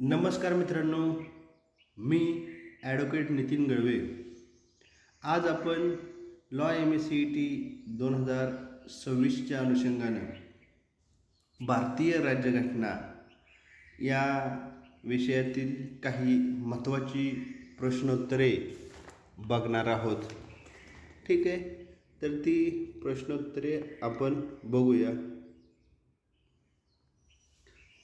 नमस्कार मित्रांनो मी ॲडव्होकेट नितीन गळवे आज आपण law M S C E T दोन हजार सव्वीसच्या अनुषंगानं भारतीय राज्यघटना या विषयातील काही महत्त्वाची प्रश्नोत्तरे बघणार आहोत. ठीक आहे? तर ती प्रश्नोत्तरे आपण बघूया.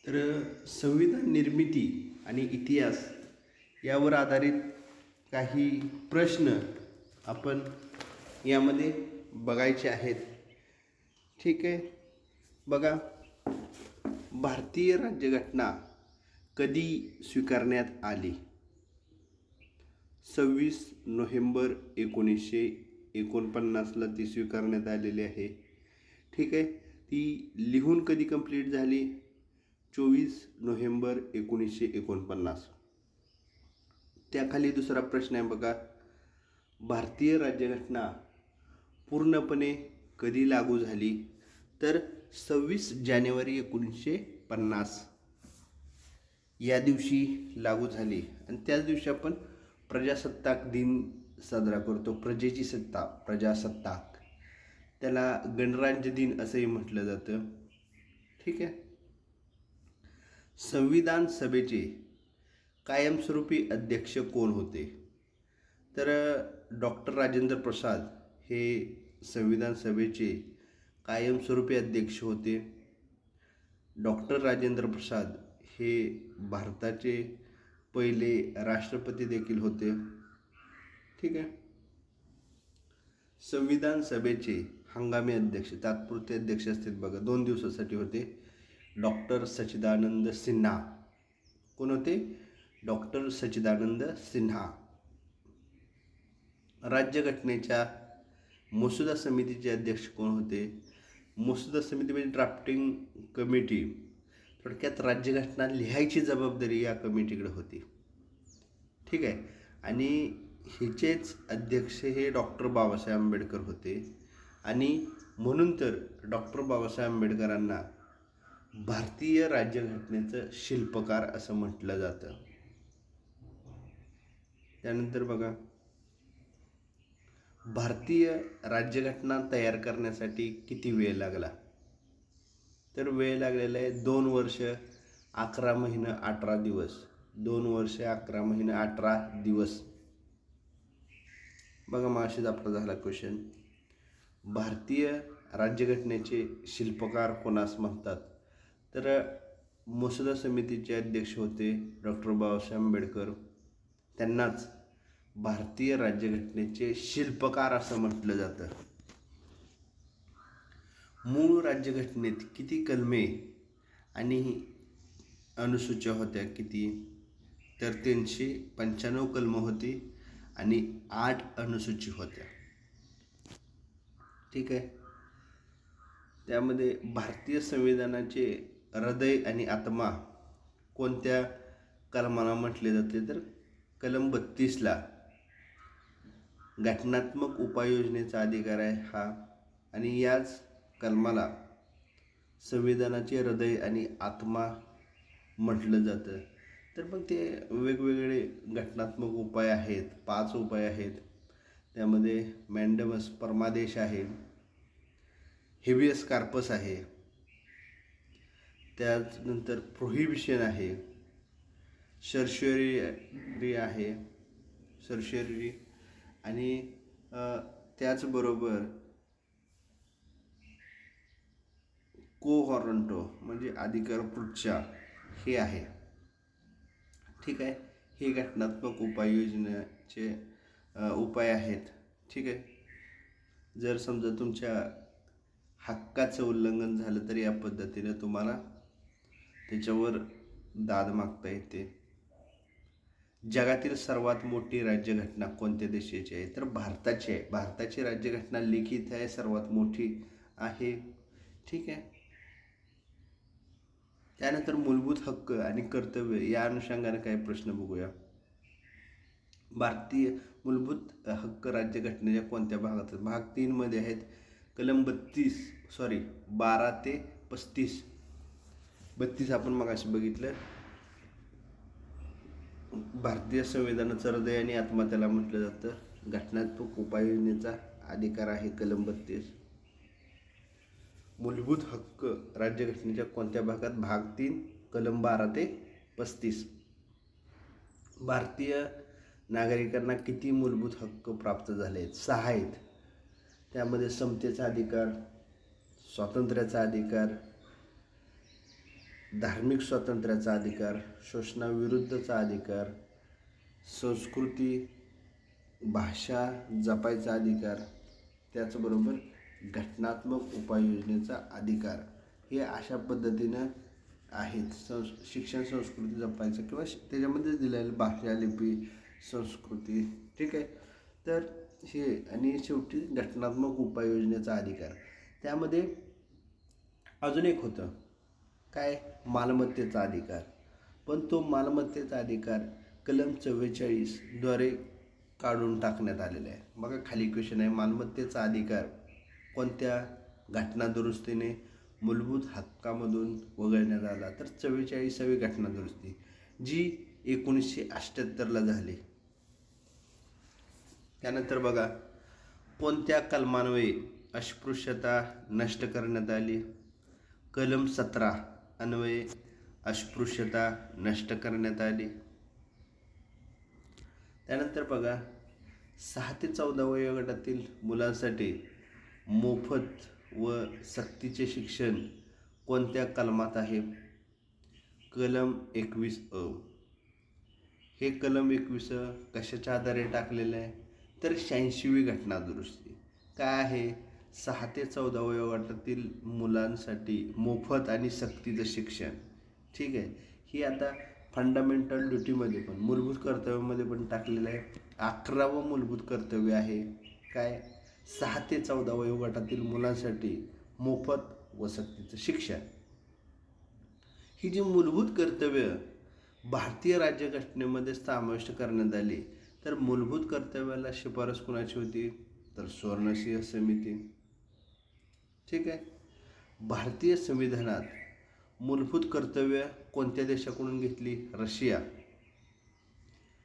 तर संविधान निर्मिती आणि इतिहास यावर आधारित काही प्रश्न आपण यामध्ये बघायचे आहेत. ठीक आहे. बघा भारतीय राज्यघटना कधी स्वीकारण्यात आली? सव्वीस नोव्हेंबर एकोणीसशे एकोणपन्नासला ती स्वीकारण्यात आलेली आहे. ठीक आहे. ती लिहून कधी कंप्लीट झाली? चोवीस नोव्हेंबर एकोणीसशे एकोणपन्नास. त्याखाली दुसरा प्रश्न आहे बघा. भारतीय राज्यघटना पूर्णपणे कधी लागू झाली? तर सव्वीस जानेवारी एकोणीसशे पन्नास. या दिवशी लागू झाली. आणि त्याच दिवशी आपण प्रजासत्ताक दिन साजरा करतो. प्रजेची सत्ता प्रजासत्ताक. त्याला गणराज्य दिन असंही म्हटलं जातं. ठीक आहे? संविधान सभेचे कायमस्वरूपी अध्यक्ष कोण होते? तर डॉक्टर राजेंद्र प्रसाद हे संविधान सभेचे कायमस्वरूपी अध्यक्ष होते. डॉक्टर राजेंद्र प्रसाद हे भारताचे पहिले राष्ट्रपती देखील होते. ठीक आहे? संविधान सभेचे हंगामी अध्यक्ष तात्पुरते अध्यक्ष असतील बघा दोन दिवसासाठी होते. डॉक्टर सच्चिदानंद सिन्हा. कोण होते? डॉक्टर सच्चिदानंद सिन्हा. राज्यघटनेच्या मसुदा समितीचे अध्यक्ष कोण होते? मसुदा समिती म्हणजे ड्राफ्टिंग कमिटी. थोडक्यात राज्यघटना लिहायची जबाबदारी या कमिटीकडे होती. ठीक आहे. आणि हिचेच अध्यक्ष हे डॉक्टर बाबासाहेब आंबेडकर होते. आणि म्हणून तर डॉक्टर बाबासाहेब आंबेडकरांना भारतीय राज्यघटनेचं शिल्पकार असं म्हटलं जातं. त्यानंतर बघा भारतीय राज्यघटना तयार करण्यासाठी किती वेळ लागला? तर वेळ लागलेला आहे दोन वर्ष अकरा महिनं अठरा दिवस. दोन वर्ष अकरा महिनं अठरा दिवस. बघा माशीच आपला झाला क्वेश्चन भारतीय राज्यघटनेचे शिल्पकार कोणास म्हणतात? तर मसुदा समितीचे अध्यक्ष होते डॉक्टर बाबासाहेब आंबेडकर. त्यांनाच भारतीय राज्यघटनेचे शिल्पकार असं म्हटलं जातं. मूळ राज्यघटनेत किती कलमे आणि अनुसूच्या होत्या किती? तर तीनशे पंच्याण्णव कलमं होती आणि आठ अनुसूची होत्या. ठीक आहे? त्यामध्ये भारतीय संविधानाचे हृदय आणि आत्मा कोणत्या कलमाला म्हटले जाते? तर कलम बत्तीसला. घटनात्मक उपाययोजनेचा अधिकार आहे हा. आणि याच कलमाला संविधानाचे हृदय आणि आत्मा म्हटलं जातं. तर मग ते वेगवेगळे घटनात्मक उपाय आहेत. पाच उपाय आहेत. त्यामध्ये मॅन्डमस परमादेश आहे. हेवियस कार्पस आहे. त्यानंतर प्रोहिबिशन आहे. सरशरी आहे. सरशरी आणि त्याचबरोबर को हॉरंटो म्हणजे अधिकार पृच्छा हे आहे. ठीक आहे? हे घटनात्मक उपाययोजनेचे उपाय आहेत. ठीक आहे? जर समजा तुमच्या हक्काचं उल्लंघन झालं तर या पद्धतीने तुम्हाला त्याच्यावर दाद मागता येते जगातील सर्वात मोठी राज्यघटना कोणत्या देशाची आहे? तर भारताची आहे. भारताची राज्यघटना लिखित आहे सर्वात मोठी आहे. ठीक आहे? त्यानंतर मूलभूत हक्क आणि कर्तव्य या अनुषंगाने काही प्रश्न बघूया. भारतीय मूलभूत हक्क राज्यघटनेच्या कोणत्या भागात भाग तीनमध्ये आहेत कलम बत्तीस सॉरी बारा ते पस्तीस. बत्तीस आपण मगाशी बघितलं. भारतीय संविधानाचं हृदय आणि आत्मा त्याला म्हटलं जातं. घटनात्मक उपाययोजनेचा अधिकार आहे कलम बत्तीस. मूलभूत हक्क राज्यघटनेच्या कोणत्या भागात? भाग तीन कलम बारा ते पस्तीस. भारतीय नागरिकांना किती मूलभूत हक्क प्राप्त झाले आहेत? सहा आहेत. त्यामध्ये समतेचा अधिकार स्वातंत्र्याचा अधिकार धार्मिक स्वातंत्र्याचा अधिकार शोषणाविरुद्धचा अधिकार संस्कृती भाषा जपायचा अधिकार त्याचबरोबर घटनात्मक उपाययोजनेचा अधिकार हे अशा पद्धतीनं आहेत. संस शिक्षण संस्कृती जपायचं किंवा त्याच्यामध्ये दिलेलं भाषा लिपी संस्कृती ठीक आहे? तर हे आणि शेवटी घटनात्मक उपाययोजनेचा अधिकार. त्यामध्ये अजून एक होतं. काय? मालमत्तेचा अधिकार. पण तो मालमत्तेचा अधिकार कलम चव्वेचाळीसद्वारे काढून टाकण्यात आलेला आहे. बघा खाली क्वेश्चन आहे. मालमत्तेचा अधिकार कोणत्या घटना दुरुस्तीने मूलभूत हक्कामधून वगळण्यात आला? तर चव्वेचाळीसावी घटना दुरुस्ती जी एकोणीसशे अठ्ठ्याहत्तरला झाली. त्यानंतर बघा कोणत्या कलमान्वये अस्पृश्यता नष्ट करण्यात आली? कलम सतरा अन्वये अस्पृश्यता नष्ट करण्यात आली. त्यानंतर बघा सहा ते चौदा वयोगटातील मुलांसाठी मोफत व सक्तीचे शिक्षण कोणत्या कलमात आहे? कलम एकवीस अ. हे कलम एकवीस अ कशाच्या आधारे टाकलेलं आहे? तर शहाऐंशीवी घटना दुरुस्ती काय आहे? सहा ते चौदा वयोगटातील मुलांसाठी मोफत आणि सक्तीचं शिक्षण. ठीक आहे? ही आता फंडामेंटल ड्युटीमध्ये पण मूलभूत कर्तव्यामध्ये पण टाकलेलं आहे. अकरावं मूलभूत कर्तव्य आहे. काय? सहा ते चौदा वयोगटातील मुलांसाठी मोफत व सक्तीचं शिक्षण. ही जी मूलभूत कर्तव्य भारतीय राज्यघटनेमध्ये समाविष्ट करण्यात आली तर मूलभूत कर्तव्याला शिफारस कुणाची होती? तर स्वर्णसिंह समिती. ठीक आहे? भारतीय संविधानात मूलभूत कर्तव्य कोणत्या देशाकडून घेतली? रशिया.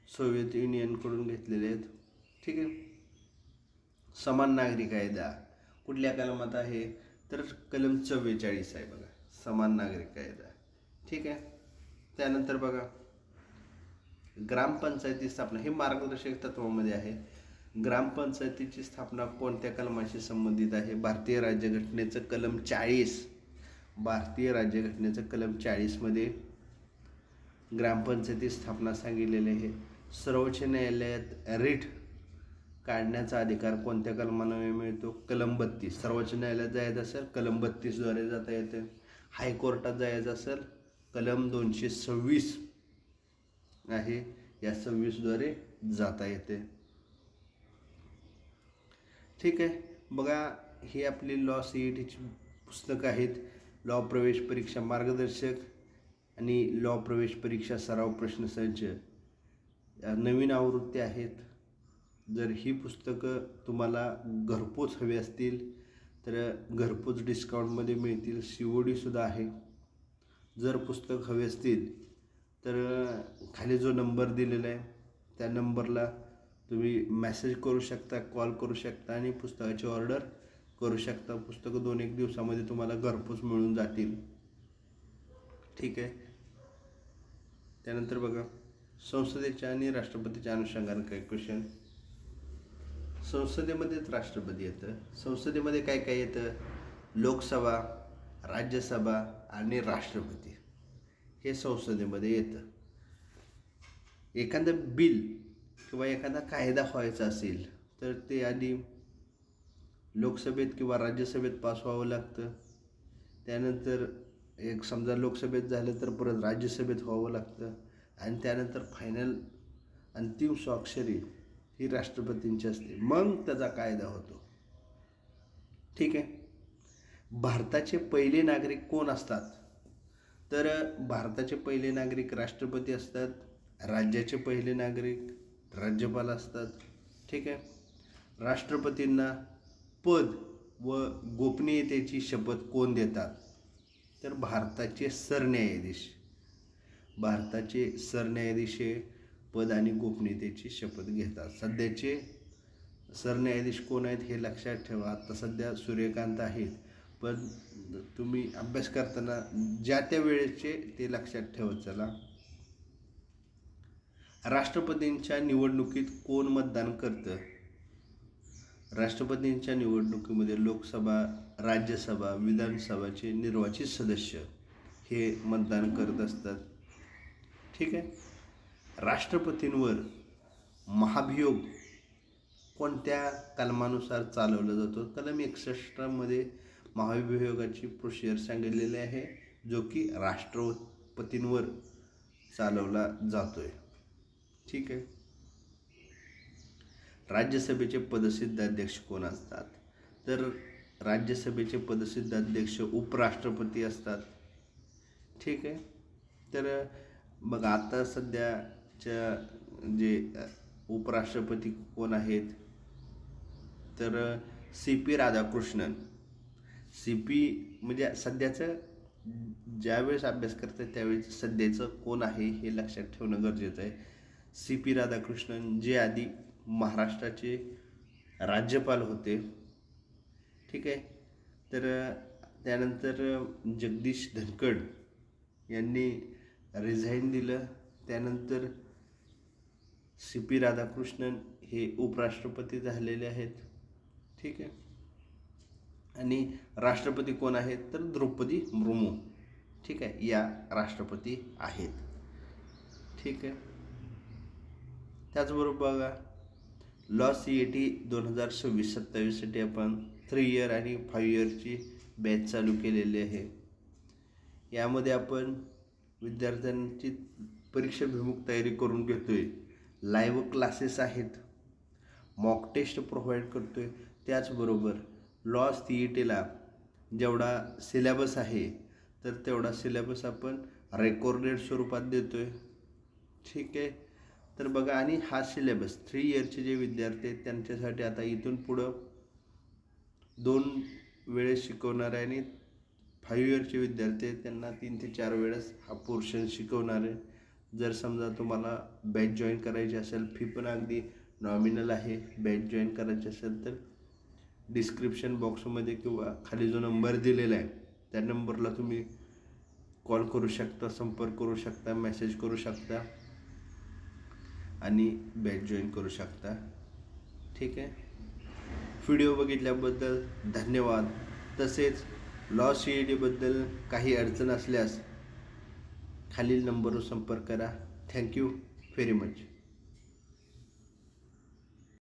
सोव्हिएत युनियनकडून घेतलेले आहेत. ठीक आहे? समान नागरी कायदा कुठल्या कलमात आहे? तर कलम चव्वेचाळीस आहे बघा. समान नागरिक कायदा ठीक आहे? त्यानंतर बघा. ग्रामपंचायती स्थापना. हे मार्गदर्शक तत्वामध्ये आहे. ग्रामपंचायतीची स्थापना कोणत्या कलमाशी संबंधित आहे? भारतीय राज्यघटनेचं कलम चाळीस. भारतीय राज्यघटनेचं कलम चाळीसमध्ये ग्रामपंचायती स्थापना सांगितलेली आहे. सर्वोच्च न्यायालयात रिट काढण्याचा अधिकार कोणत्या कलमानं मिळतो? कलम बत्तीस. सर्वोच्च न्यायालयात जायचं असेल कलम बत्तीसद्वारे जाता येते. हायकोर्टात जायचं असेल कलम दोनशे सव्वीस आहे या सव्वीसद्वारे जाता येते. ठीक आहे. बघा हे आपली लॉ सी ई टीची पुस्तकं आहेत. लॉ प्रवेश परीक्षा मार्गदर्शक आणि लॉ प्रवेश परीक्षा सराव प्रश्नसंच नवीन आवृत्ती आहेत. जर ही पुस्तकं तुम्हाला घरपोच हवी असतील तर घरपोच डिस्काउंटमध्ये मिळतील. सी ओ डीसुद्धा आहे. जर पुस्तक हवे असतील तर खाली जो नंबर दिलेला आहे त्या नंबरला तुम्ही मेसेज करू शकता कॉल करू शकता आणि पुस्तकाची ऑर्डर करू शकता. पुस्तकं दोन एक दिवसामध्ये तुम्हाला घरपोच मिळून जातील. ठीक आहे? त्यानंतर बघा संसदेच्या आणि राष्ट्रपतीच्या अनुषंगाने काही क्वेश्चन संसदेमध्येच राष्ट्रपती येतं. संसदेमध्ये काय काय येतं? लोकसभा राज्यसभा आणि राष्ट्रपती हे संसदेमध्ये येतं. एखादं बिल किंवा एखादा कायदा व्हायचा असेल तर ते आधी लोकसभेत किंवा राज्यसभेत पास व्हावं लागतं. त्यानंतर एक समजा लोकसभेत झालं तर परत राज्यसभेत व्हावं लागतं. आणि त्यानंतर फायनल अंतिम स्वाक्षरी ही राष्ट्रपतींची असते. मग त्याचा कायदा होतो. ठीक आहे? भारताचे पहिले नागरिक कोण असतात? तर भारताचे पहिले नागरिक राष्ट्रपती असतात. राज्याचे पहिले नागरिक राज्यपाल असतात. ठीक आहे? राष्ट्रपतींना पद व गोपनीयतेची शपथ कोण देतात? तर भारताचे सरन्यायाधीश. भारताचे सरन्यायाधीश हे पद आणि गोपनीयतेची शपथ घेतात. सध्याचे सरन्यायाधीश कोण आहेत हे लक्षात ठेवा. आता सध्या सूर्यकांत आहेत. पण तुम्ही अभ्यास करताना ज्या त्या वेळेचे ते लक्षात ठेवत चला. राष्ट्रपतींच्या निवडणुकीत कोण मतदान करतं? राष्ट्रपतींच्या निवडणुकीमध्ये लोकसभा राज्यसभा विधानसभाचे निर्वाचित सदस्य हे मतदान करत असतात. ठीक आहे? राष्ट्रपतींवर महाभियोग कोणत्या कलमानुसार चालवला जातो? कलम एकसष्टमध्ये महाभियोगाची प्रोसिजर सांगितलेली आहे जो की राष्ट्रपतींवर चालवला जातो आहे ठीक आहे. राज्यसभेचे पदसिद्ध अध्यक्ष कोण असतात? तर राज्यसभेचे पदसिद्ध अध्यक्ष उपराष्ट्रपती असतात. ठीक आहे. तर मग आता सध्याच्या जे उपराष्ट्रपती कोण आहेत? तर C P Radhakrishnan. C P म्हणजे सध्याचं ज्यावेळेस अभ्यास करतात त्यावेळेस सध्याचं कोण आहे हे लक्षात ठेवणं गरजेचं आहे. सी पी राधाकृष्णन जे आधी महाराष्ट्राचे राज्यपाल होते. ठीक आहे? तर त्यानंतर जगदीश धनखड यांनी रिझाईन दिलं. त्यानंतर सी पी राधाकृष्णन हे उपराष्ट्रपती झालेले आहेत. ठीक आहे? आणि राष्ट्रपती कोण आहेत? तर द्रौपदी मुर्मू. ठीक आहे? या राष्ट्रपती आहेत. ठीक आहे? त्याचबरोबर बघा लॉ सी ए टी दोन हजार सव्वीस सत्तावीससाठी आपण थ्री इयर आणि फाईव्ह इयरची बॅच चालू केलेली आहे. यामध्ये आपण विद्यार्थ्यांची परीक्षाभिमुख तयारी करून घेतो आहे लाईव्ह क्लासेस आहेत. मॉक टेस्ट प्रोव्हाइड करतो आहे त्याचबरोबर लॉ सी ई टीला जेवढा सिलेबस आहे तर तेवढा सिलेबस आपण रेकॉर्डेड स्वरूपात देतो आहे ठीक आहे? तर बघा आणि हा सिलेबस थ्री इयरचे जे विद्यार्थी आहेत त्यांच्यासाठी आता इथून पुढं दोन वेळेस शिकवणार आहे आणि फाईव्ह इयरचे विद्यार्थी आहेत त्यांना तीन ते चार वेळेस हा पोर्शन शिकवणार आहे. जर समजा तुम्हाला बॅच जॉईन करायची असेल फी पण अगदी नॉमिनल आहे बॅच जॉईन करायची असेल तर डिस्क्रिप्शन बॉक्समध्ये किंवा खाली जो नंबर दिलेला आहे त्या नंबरला तुम्ही कॉल करू शकता संपर्क करू शकता मेसेज करू शकता. आणि बॅच जॉईन करू शकता. ठीक आहे? व्हिडिओ बघितल्याबद्दल धन्यवाद. तसेच लॉ सी ई डीबद्दल काही अडचण असल्यास खालील नंबरवर संपर्क करा. Thank you very much